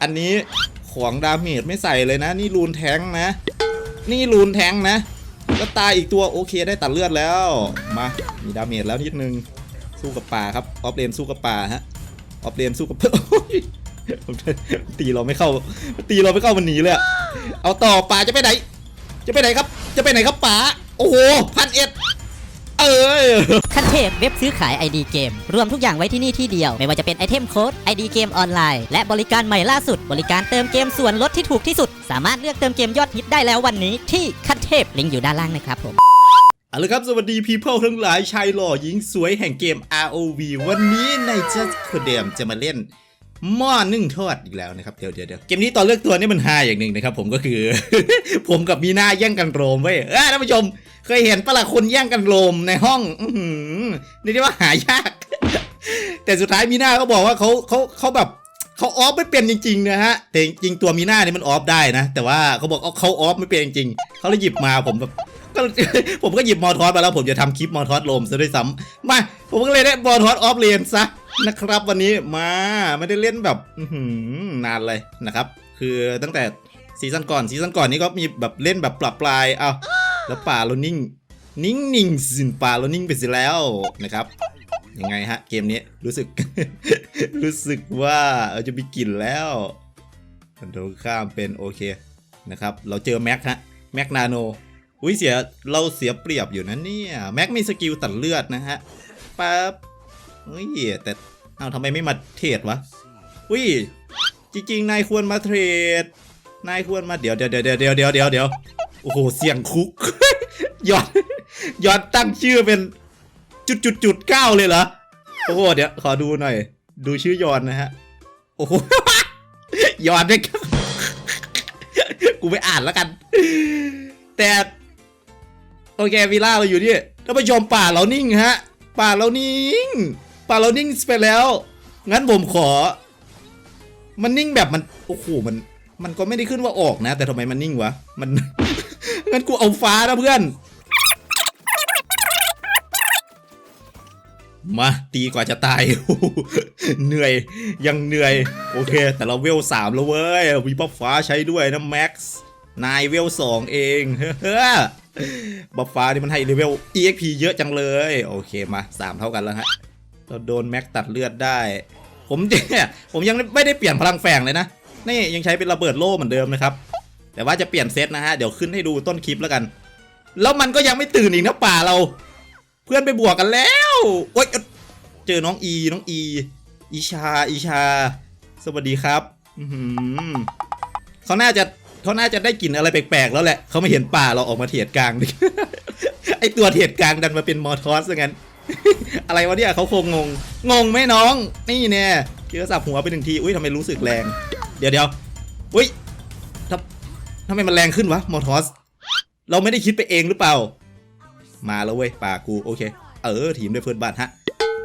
อันนี้ของดาเมจไม่ใส่เลยนะ นี่รูนแทงนะ นี่รูนแทงนะ แล้วตายอีกตัวโอเคได้ตัดเลือดแล้ว มา มีดาเมจแล้วนิดนึง สู้กับป่าครับ ออฟเลนสู้กับป่าฮะ ออฟเลนสู้กับตีเราไม่เข้า ตีเราไม่เข้ามันหนีเลยเอาต่อป่าจะไปไหน จะไปไหนครับ จะไปไหนครับป่า โอ้โหพันเอ็ด เอ้ยขั้นเทพเว็บซื้อขาย ID เกม รวมทุกอย่างไว้ที่นี่ที่เดียว ไม่ว่าจะเป็นไอเทมโค้ด ID เกมออนไลน์ และบริการใหม่ล่าสุด บริการเติมเกมส่วนลดที่ถูกที่สุด สามารถเลือกเติมเกมยอดฮิตได้แล้ววันนี้ที่ขั้นเทพลิงก์อยู่ด้านล่างนะครับผมเอาละครับ สวัสดี people ทั้งหลายชายหล่อหญิงสวยแห่งเกม ROV วันนี้ใน Just c o d e m จะมาเล่น หม้อนึ่งทอดอีกแล้วนะครับ เดี๋ยวเดี๋ยวเกมนี้ตอนเลือกตัวนี่มันฮาอย่างหนึ่งนะครับ ผมก็คือ ผมกับมีหน้าแย่งกันโรมเว้เออท่านผู้ชม เคยเห็นปะละคนแย่งกันโรมในห้องอืนี่เรียกว่าหายาก แต่สุดท้ายมีหน้าเขาบอกว่าเขาเขาเขาแบบเขาออฟไม่เป็นจริงๆนะฮะแต่จริงตัวมีหน้านี่มันออฟได้นะ แต่ว่าเขาบอกเขาออฟไม่เป็นจริงเขาเลยหยิบมาผมแบบก็ผมก็หยิบมอทอสมาแล้วผมจะทคลิปมอทอสโลมซะด้วยซ้ำมาผมก็เลยได้มอทอสออฟเลนซะ นะครับวันนี้มาไม่ได้เล่นแบบหนานเลยนะครับ คือตั้งแต่ซีซั่นก่อนซีซั่นก่อนนี้ก็มีแบบเล่นแบบปรับปลายเอาแล้วป่าเรานิ่ง นิ่งนิ่งสินป่าเรานิ่งไปสิแล้วนะครับยังไงฮะ เกมนี้รู้สึก รู้สึกว่าเออจะมีกลิ่นแล้วมันตรงข้ามเป็นโอเคนะครับ เราเจอแม็กฮะแม็กนาโนอุ้ยเสียเราเสียเปรียบอยู่นะเนี่ยแม็กมีสกิลตัดเลือดนะฮะปั๊บ เฮ้ยแต่เอ้าทำไมไม่มาเทรดวะอุ้ยจริงๆ นายควรมาเทรด นายควรมาเดี๋ยวเดี๋ยวเดี๋ยวเดี๋ยวเดี๋ยวเดี๋ยวเดี๋ยวโอ้โหเสียงคุกยอดยอดตั้งชื่อเป็นจุดจุดจุดเก้าเลยเหรอโอ้โหเดี๋ยวขอดูหน่อย ดูชื่อยอนนะฮะโอ้โหยอนด้วยกูไม่อ่านแล้วกัน แต่โอเควิลล่าเราอยู่นี่ท่านผู้ชมป่าเรานิ่งฮะ ป่าเรานิ่ง ป่าเรานิ่งไปแล้ว งั้นผมขอ มันนิ่งแบบมัน โอ้โห มัน มันก็ไม่ได้ขึ้นว่าออกนะ แต่ทำไมมันนิ่งวะ มัน งั้นกูเอาฟ้านะเพื่อน มาตีกว่าจะตาย เหนื่อย ยังเหนื่อย โอเค แต่เราเวลสามแล้วเว้ยวีบัฟฟ้าใช้ด้วยนะแม็กซ์ นายเวลสองเองบัฟฟ้านี่มันให้เลเวล EXP เยอะจังเลย โอเคมาสามเท่ากันแล้วฮะ เราโดนแม็กตัดเลือดได้ ผมเนี่ยผมยังไม่ได้เปลี่ยนพลังแฝงเลยนะ นี่ยังใช้เป็นระเบิดโล่เหมือนเดิมนะครับ แต่ว่าจะเปลี่ยนเซตนะฮะ เดี๋ยวขึ้นให้ดูต้นคลิปแล้วกัน แล้วมันก็ยังไม่ตื่นอีกนะป่าเรา เพื่อนไปบวกกันแล้วโอ๊ยเจอน้องอีน้องอีอีชาอีชา สวัสดีครับอือหือเขาน่าจะเขาน่าจะได้กลิ่นอะไรแปลกๆแล้วแหละเขาไม่เห็นป่าเราออกมาเถียดกลางดิไอตัวเถียดกลางดันมาเป็นมอทอสซะงั้น อะไรวะเนี่ยเขาคงงง งงไหมน้อง นี่แน่เจอสับหัวไปหนึ่งที อุ้ยทำไมรู้สึกแรง เดี๋ยวเดี๋ยวอุ้ยทำทำไมมันแรงขึ้นวะมอทอส เราไม่ได้คิดไปเองหรือเปล่า มาแล้วเว้ยป่ากูโอเค เออทีมด้วยเพื่อนบ้านฮะ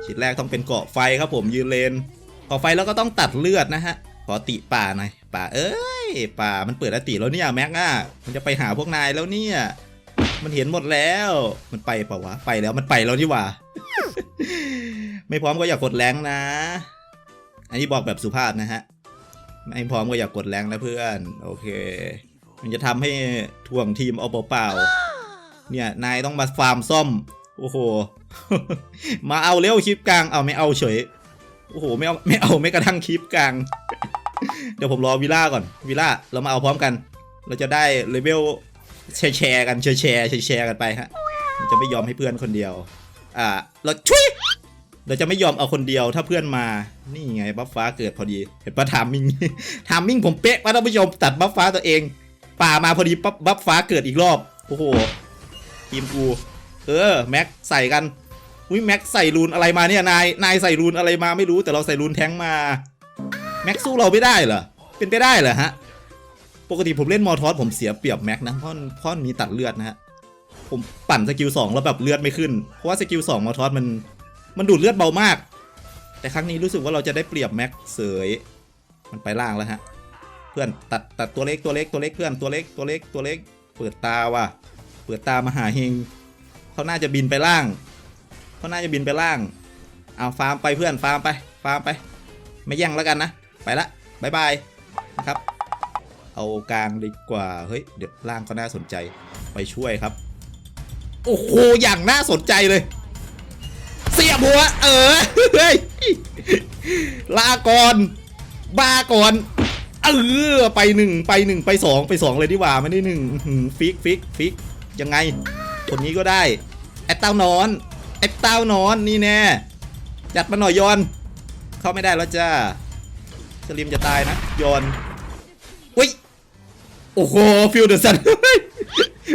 ชิ้นแรกต้องเป็นเกาะไฟครับผมยืนเลนเกาะไฟแล้วก็ต้องตัดเลือดนะฮะขอติป่าหน่อยป่าเอ้ยป่ามันเปิดอติแล้วเนี่ยแม็กอะมันจะไปหาพวกนายแล้วเนี่ย มันเห็นหมดแล้ว มันไปเปล่าวะ ไปแล้วมันไปแล้วนี่หว่า ไม่พร้อมก็อย่ากกดแรงนะ อันนี้บอกแบบสุภาพนะฮะ ไม่พร้อมก็อย่ากกดแรงนะเพื่อน โอเค มันจะทำให้ถ่วงทีมเอาเปล่าๆ เนี่ย นายต้องมาฟาร์มซ่อม โอ้โห มาเอาเร็วคลิปกลาง เอาไม่เอาเฉย โอ้โห ไม่เอาไม่เอาไม่กระทั่งคลิปกลาง เดี๋ยวผมรอวิล่าก่อน วิล่าเรามาเอาพร้อมกัน เราจะได้เลเวล แชร์แชร์กันแชร์แชร์แชร์แชร์กันไปฮะจะไม่ยอมให้เพื่อนคนเดียว อ่า เราช่วยเราจะไม่ยอมเอาคนเดียวถ้าเพื่อนมา นี่ไงบัฟฟ้าเกิดพอดี เห็นปะทามมิ่งทามมิ่งผมเป๊ะว่าท่านผู้ชมตัดบัฟฟ้าตัวเอง ป่ามาพอดีปั๊บบัฟฟ้าเกิดอีกรอบ โอ้โห ทีมกู เออ แม็กใส่กัน อุ้ยแม็กใส่รูนอะไรมาเนี่ย นาย นายใส่รูนอะไรมาไม่รู้แต่เราใส่รูนแท้งมา แม็กสู้เราไม่ได้เหรอ เป็นไปได้เหรอฮะ ปกติผมเล่นมอทอสผมเสียเปรียบแม็กนะเพราะเพราะมีตัดเลือดนะฮะผมปั่นสกิลสองแล้วแบบเลือดไม่ขึ้น เพราะว่าสกิลสองมอทอสมันมันดูดเลือดเบามาก แต่ครั้งนี้รู้สึกว่าเราจะได้เปรียบแม็กเสยมันไปล่างแล้วฮะเพื่อนตัดตัดตัวเล็กตัวเล็กตัวเล็กเพื่อนตัวเล็กตัวเล็กตัวเล็ก เปิดตาว่ะ เปิดตามาหาเฮงเขาน่าจะบินไปล่างเขาน่าจะบินไปล่างเอาฟาร์มไปเพื่อนฟาร์มไปฟาร์มไป ไม่แย่งแล้วกันนะ ไปละบายบายนะครับ เอากลางดีกว่า เฮ้ย เดี๋ยวล่างก็น่าสนใจ ไปช่วยครับ โอ้โห อย่างน่าสนใจเลย เสียบหัว เออ เฮ้ย ลาก่อนบาก่อน เออ ไปหนึ่งไปหนึ่งไปสองไปสองเลยดีกว่า ไม่ได้หนึ่งฟิกฟิกฟิก ยังไง คนนี้ก็ได้แอตเต้านอนแอตเต้านอน นี่แน่ จัดมาหน่อยยอน เข้าไม่ได้แล้วจ้าสลิมจะตายนะยอน โอ้โหฟิลเดอร์ซัน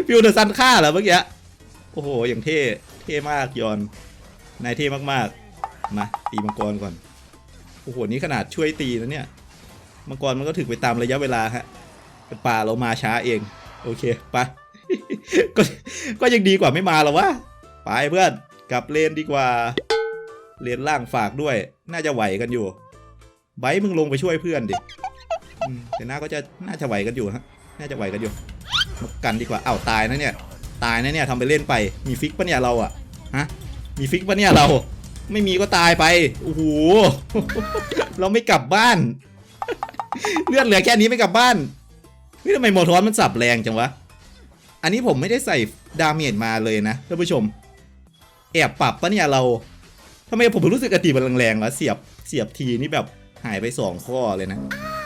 ฟิลเดอร์ซันฆ่าเหรอเมื่อกี้โอ้โหอย่างเท่เท่มากยอนนายเท่มากๆมาตีมังกรก่อนโอ้โหนี่ขนาดช่วยตีนะเนี่ยมังกรมันก็ถึงไปตามระยะเวลาฮะแต่ป่าเรามาช้าเอง โอเคไปก็ก็ยังดีกว่าไม่มาหรอวะไปเพื่อนกลับเลนดีกว่า เลนล่างฝากด้วย น่าจะไหวกันอยู่ไบร์มึงลงไปช่วยเพื่อนดิแต่น่าก็จะน่าจะไหวกันอยู่ฮะ น่าจะไหวกันอยู่กันดีกว่าอ้าวตายนะเนี่ย ตายนะเนี่ยทำไปเล่นไป มีฟิกปะเนี่ยเราอะฮะ มีฟิกปะเนี่ยเรา ไม่มีก็ตายไป โอ้โห เราไม่กลับบ้าน เลือดเหลือแค่นี้ไม่กลับบ้านนี่ทำไมโมทอนมันสับแรงจังวะ อันนี้ผมไม่ได้ใส่ดาเมจมาเลยนะท่านผู้ชม แอบปรับปะเนี่ยเราทำไมผมรู้สึกอติมันแรงๆวะเสียบ เสียบทีนี่แบบหายไปสองข้อเลยนะ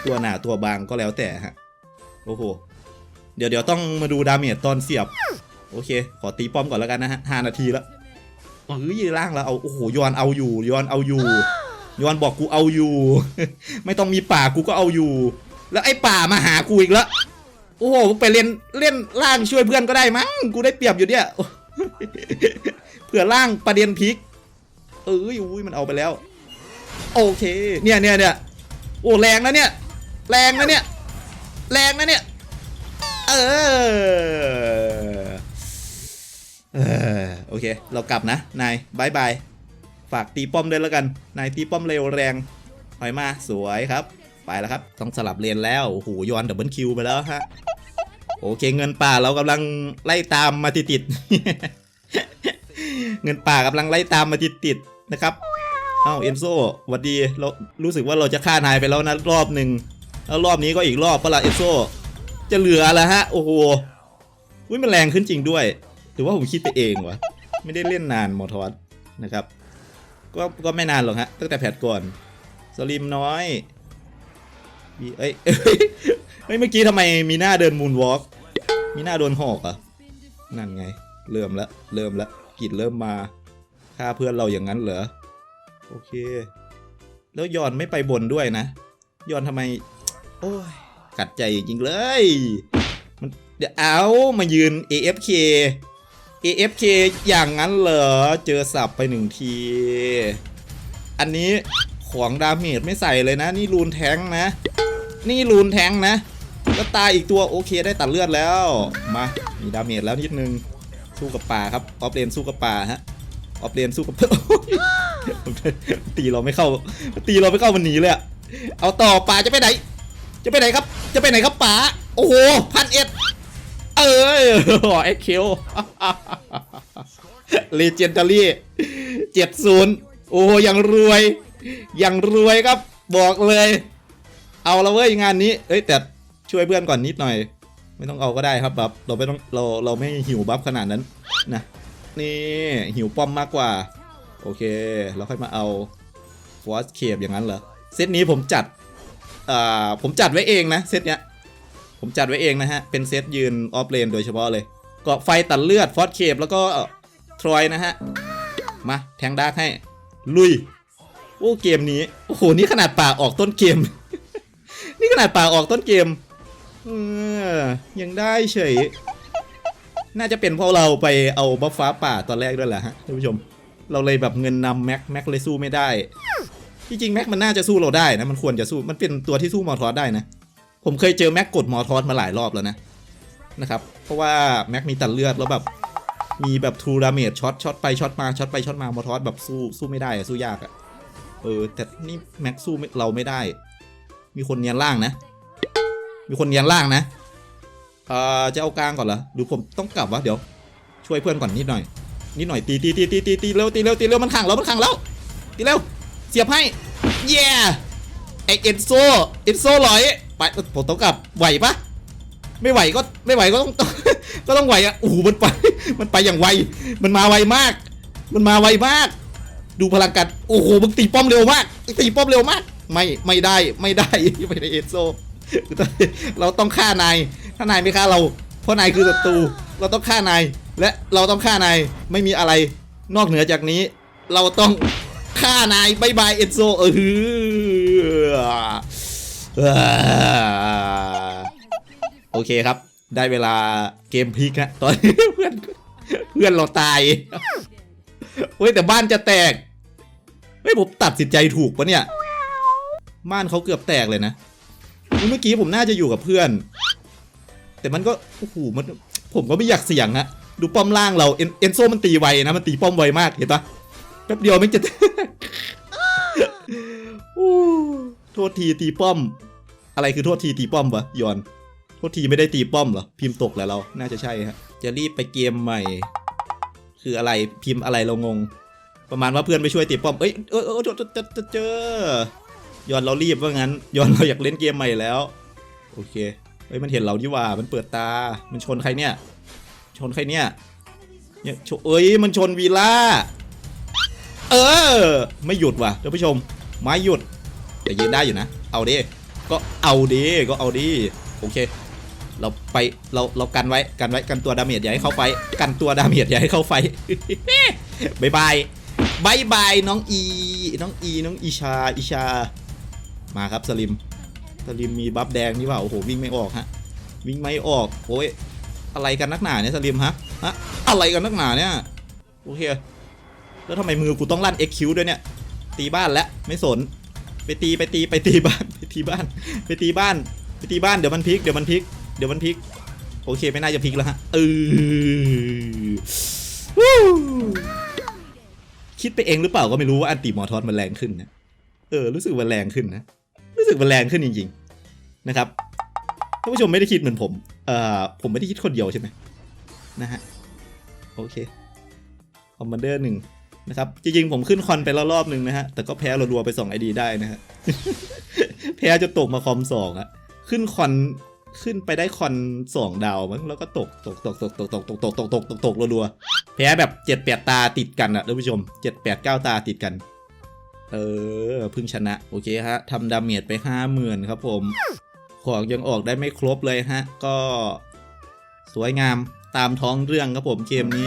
ตัวหนาตัวบางก็แล้วแต่ฮะ โอ้โห เดี๋ยวเดี๋ยวต้องมาดูดาเมจตอนเสียบ โอเค ขอตีป้อมก่อนแล้วกันนะฮะห้านาทีแล้วเอ้ยล่างแล้วเอาโอ้โหยอนเอาอยู่ยอนเอาอยู่ยอนบอกกูเอาอยู่ ไม่ต้องมีป่ากูก็เอาอยู่ แล้วไอ้ป่ามาหากูอีกแล้วโอ้โหไปเล่นเล่นล่างช่วยเพื่อนก็ได้มั้งกูได้เปรียบอยู่เนี่ยเผื่อล่างประเด็นพลิก เอ้ยอุ้ยมันเอาไปแล้ว โอเค เนี่ยเนี่ยเนี่ยโอ้แรงนะเนี่ย แรงนะเนี่ย แรงนะเนี่ย เออ เออ โอเค เรากลับนะ นายบายบาย ฝากตีป้อมด้วยแล้วกัน นายตีป้อมเร็วแรงถอยมาสวยครับ ไปแล้วครับ ต้องสลับเลนแล้ว โอ้โหย้อนดับเบิลคิวไปแล้วฮะ โอเค เงินป่าเรากำลังไล่ตามมาติดๆ เงินป่ากำลังไล่ตามมาติดๆนะครับเอ้าเอ็นโซหวัดดี เรารู้สึกว่าเราจะฆ่านายไปแล้วนะรอบหนึ่ง แล้วรอบนี้ก็อีกรอบปะละเอโซจะเหลือแล้วฮะ โอ้โหอุ้ยมันแรงขึ้นจริงด้วยหรือว่าผมคิดไปเองวะไม่ได้เล่นนานมอทอสนะครับก็ก็ไม่นานหรอกฮะตั้งแต่แพทก่อนสลิมน้อยมีเอ้ยเฮ้ยเมื่อกี้ทำไมมีหน้าเดินมูนวอล์กมีหน้าโดนหอกอะนั่นไง เริ่มล้วเริ่มล้วกิดเริ่มมาฆ่าเพื่อนเราอย่างนั้นเหรอโอเค แล้วยอนไม่ไปบนด้วยนะยอนทำไม โอ้ยกัดใจจริงเลย มันเดี๋ยวเอามายืน AFK AFK อย่างนั้นเหรอ เจอสับไปหนึ่งที อันนี้ของดาเมจไม่ใส่เลยนะ นี่รูนแทงนะ นี่รูนแทงนะ ก็ตายอีกตัวโอเคได้ตัดเลือดแล้ว มา มีดาเมจแล้วนิดนึง สู้กับป่าครับ ออฟเลนสู้กับป่าฮะ ออฟเลนสู้กับตีเราไม่เข้า ตีเราไม่เข้ามันหนีเลยอะเอาต่อป่าจะไปไหน จะไปไหนครับ จะไปไหนครับป่าโอ้โหพันเอ็ด เอ้ยเอ็กคิวเลเจนดารี่เจ็ดศูนย์โอ้ยังรวย ยังรวยครับ บอกเลย เอาละเว้ยงานนี้ เอ้ยแต่ช่วยเพื่อนก่อนนิดหน่อย ไม่ต้องเอาก็ได้ครับบัฟเราไม่ต้องเราเราไม่หิวบัฟขนาดนั้นนะนี่หิวป้อมมากกว่า โอเค เราค่อยมาเอาฟอสเคปอย่างนั้นเหรอเซตนี้ผมจัด ผมจัดไว้เองนะเซตเนี้ยผมจัดไว้เองนะฮะ เป็นเซตยืนออฟเลนโดยเฉพาะเลยเกาะไฟตัดเลือดฟอสเคปแล้วก็ทรอยนะฮะ มาแทงดาร์กให้ ลุย โอ้เกมนี้ โอ้โห นี่ขนาดป่าออกต้นเกม นี่ขนาดป่าออกต้นเกมเออยังได้เฉย น่าจะเป็นเพราะเราไปเอาบัฟฟ้าป่าตอนแรกด้วยแหละฮะท่านผู้ชม เราเลยแบบเงินนำแม็กแม็กเลยสู้ไม่ได้ จริงแม็กมันน่าจะสู้เราได้นะมันควรจะสู้มันเป็นตัวที่สู้มอทอสได้นะ ผมเคยเจอแม็กกดมอทอสมาหลายรอบแล้วนะนะครับเพราะว่าแม็กมีตัดเลือดแล้วแบบมีแบบทูดาเมจช็อตช็อตไปช็อตมาช็อตไปช็อตมามอทอสแบบสู้สู้ไม่ได้อะสู้ยากอะเออแต่นี่แม็กสู้เราไม่ได้ มีคนเนียนล่างนะ มีคนเนียนล่างนะเอ่อจะเอากลางก่อนเหรอหรือผมต้องกลับวะเดี๋ยว ช่วยเพื่อนก่อนนิดหน่อยนิดหน่อยตีตีตีตีตีตีเร็วตีเร็วตีเร็วมันขังแล้วมันขังแล้วตีเร็ว เสียบให้เย้ไอเอ็นโซเอ็นโซลอยไปผมต้องกลับไหวปะไม่ไหวก็ไม่ไหวก็ต้องก็ต้องไหวอะโอ้โหมันไป มันไปอย่างไว มันมาไวมาก มันมาไวมาก ดูพลังกันโอ้โหมึงตีป้อมเร็วมากตีป้อมเร็วมาก ไม่ไม่ได้ไม่ได้ไม่ได้เอสโซเราต้องฆ่านายถ้านายไม่ฆ่าเรา เพราะนายคือศัตรูเราต้องฆ่านายและเราต้องฆ่านายไม่มีอะไรนอกเหนือจากนี้ เราต้อง ฆ่านายบายบายเอสโซเออเอโอเคครับ ได้เวลาเกมพลิกฮะตอนนี้เพื่อนเพื่อนเราตายเฮ้ยแต่บ้านจะแตกเฮ้ยผมตัดสินใจถูกปะเนี่ย บ้านเขาเกือบแตกเลยนะ เมื่อกี้ผมน่าจะอยู่กับเพื่อน แต่มันก็โอ้โหมันผมก็ไม่อยากเสี่ยงอะดูป้อมล่างเราเอ็นเอนโซมันตีไวนะมันตีป้อมไวมากเห็นปะแป๊บเดียวไม่จะ โทษทีตีป้อม อะไรคือโทษทีตีป้อมวะยอนโทษทีไม่ได้ตีป้อมเหรอพิมพ์ตกแหละเรา น่าจะใช่ฮะจะรีบไปเกมใหม่ คืออะไรพิมพ์อะไรเรางง ประมาณว่าเพื่อนไปช่วยตีป้อมเอ้ยเออเออจอเจอเจอเจอยอนเรารีบว่างั้นยอนเราอยากเล่นเกมใหม่แล้ว โอเคเฮ้ยมันเห็นเราดีว่ามันเปิดตา มันชนใครเนี่ย ชนใครเนี่ยเนี่ยเอ้ยมันชนวีล่าเออ ไม่หยุดว่ะท่านผู้ชม ไม่หยุดแต่ยืนได้อยู่นะ เอาดิก็เอาดิก็เอาดิโอเค เราไปเราเรากันไว้กันไว้กันตัวดาเมจอย่าให้เข้าไฟกันตัวดาเมจอย่าให้เข้าไฟบายบายบายบายน้องอีน้องอีน้องอีชาอีชา มาครับสลิมสลิมมีบัฟแดงนี่ว่าโอ้โหวิ่งไม่ออกฮะวิ่งไม่ออกโอ้ยอะไรกันนักหนาเนี่ยสลิมฮะฮะอะไรกันนักหนาเนี่ยโอเคแล้วทำไมมือกูต้องลั่น XQ ด้วยเนี่ย ตีบ้านแล้วไม่สน ไปตีไปตีไปตีบ้านไปตีบ้าน ไปตีบ้านไปตีบ้านเดี๋ยวมันพลิกเดี๋ยวมันพลิกเดี๋ยวมันพลิกโอเคไม่น่าจะพลิกแล้วฮะเออคิดไปเองหรือเปล่าก็ไม่รู้ว่าอันติมอทอสมันแรงขึ้นนะเออรู้สึกมันแรงขึ้นนะรู้สึกมันแรงขึ้นจริง ๆ นะครับท่านผู้ชมไม่ได้คิดเหมือนผม เอ่อ ผมไม่ได้คิดคนเดียวใช่ไหมนะฮะ โอเค คอมมานเดอร์หนึ่ง นะครับ จริงๆผมขึ้นคอนไปแล้วรอบหนึ่งนะฮะ แต่ก็แพ้รัวๆไป2 ID ได้นะฮะ แพ้จะตกมาคอมสองอะขึ้นคอนขึ้นไปได้คอนสองดาวมั้งแล้วก็ตกตกตกตกตกตกตกตกตกตกตกตกรัวๆแพ้แบบเจ็ดแปดตาติดกันอะท่านผู้ชมเจ็ดแปดเก้าตาติดกัน เออพิ่งชนะ โอเคฮะทำดาเมจไปห้าหมื่นครับผม ของยังออกได้ไม่ครบเลยฮะ ก็ สวยงามตามท้องเรื่องครับผมเกมนี้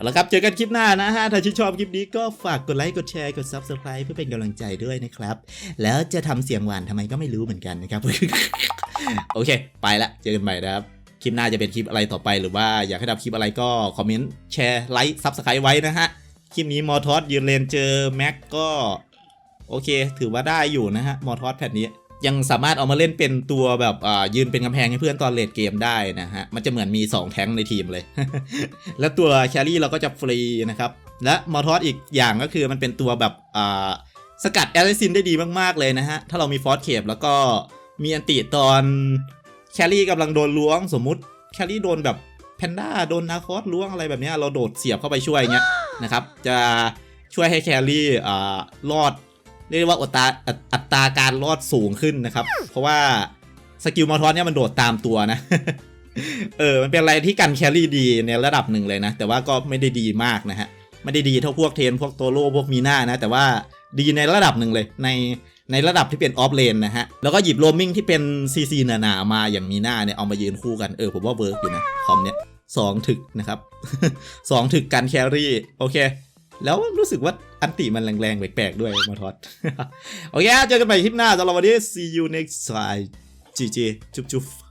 เอาละครับ เจอกันคลิปหน้านะฮะ ถ้าชื่นชอบคลิปนี้ก็ฝากกดไลค์ กดแชร์ กด Subscribe เพื่อเป็นกำลังใจด้วยนะครับ แล้วจะทำเสียงหวานทำไมก็ไม่รู้เหมือนกันนะครับ โอเค ไปละ เจอกันใหม่นะครับ คลิปหน้าจะเป็นคลิปอะไรต่อไป หรือว่าอยากให้ทำคลิปอะไรก็คอมเมนต์ แชร์ ไลค์ซับสไครต์ไว้นะฮะ คลิปนี้มอทอสยืนเลนเจอแม็กก็ โอเค ถือว่าได้อยู่นะฮะ มอทอสแพทนี้ ยังสามารถเอามาเล่นเป็นตัวแบบอ่ายืนเป็นกำแพงให้เพื่อนตอนเลดเกมได้นะฮะ มันจะเหมือนมี 2 แท้งในทีมเลย แล้วตัวแครี่เราก็จะฟรีนะครับ และมอทอสอีกอย่างก็คือมันเป็นตัวแบบอ่าสกัดแอลซินได้ดีมากๆเลยนะฮะ ถ้าเรามีฟอสเคปแล้วก็มีอันติตอนแครี่กำลังโดนล้วงสมมุติแครี่โดนแบบแพนด้าโดนนาคอสล้วงอะไรแบบนี้เราโดดเสียบเข้าไปช่วยเงี้ยนะครับ จะช่วยให้แครี่อ่ารอด เรียกว่าอัตราอัตราการรอดสูงขึ้นนะครับ เพราะว่าสกิลมอทอนเนี่ยมันโดดตามตัวนะ เออ มันเป็นอะไรที่กันแครี่ดีในระดับหนึ่งเลยนะ แต่ว่าก็ไม่ได้ดีมากนะฮะ ไม่ได้ดีเท่าพวกเทน พวกโตโร่พวกมีหน้านะ แต่ว่าดีในระดับหนึ่งเลย ในในระดับที่เป็นออฟเลนนะฮะ แล้วก็หยิบโรมิงที่เป็นซีซีหนาๆมาอย่างมีหน้าเนี่ยเอามายืนคู่กัน เออผมว่าเวิร์กอยู่นะคอมเนี่ยสองถึกนะครับสองถึกกันแครี่โอเค แล้วรู้สึกว่าอันติมันแรงๆ แปลกๆ ด้วยมาทอดโอเคเจอกันใหม่คลิปหน้าสำหรับวันนี้ see you next time GG จุ๊บๆ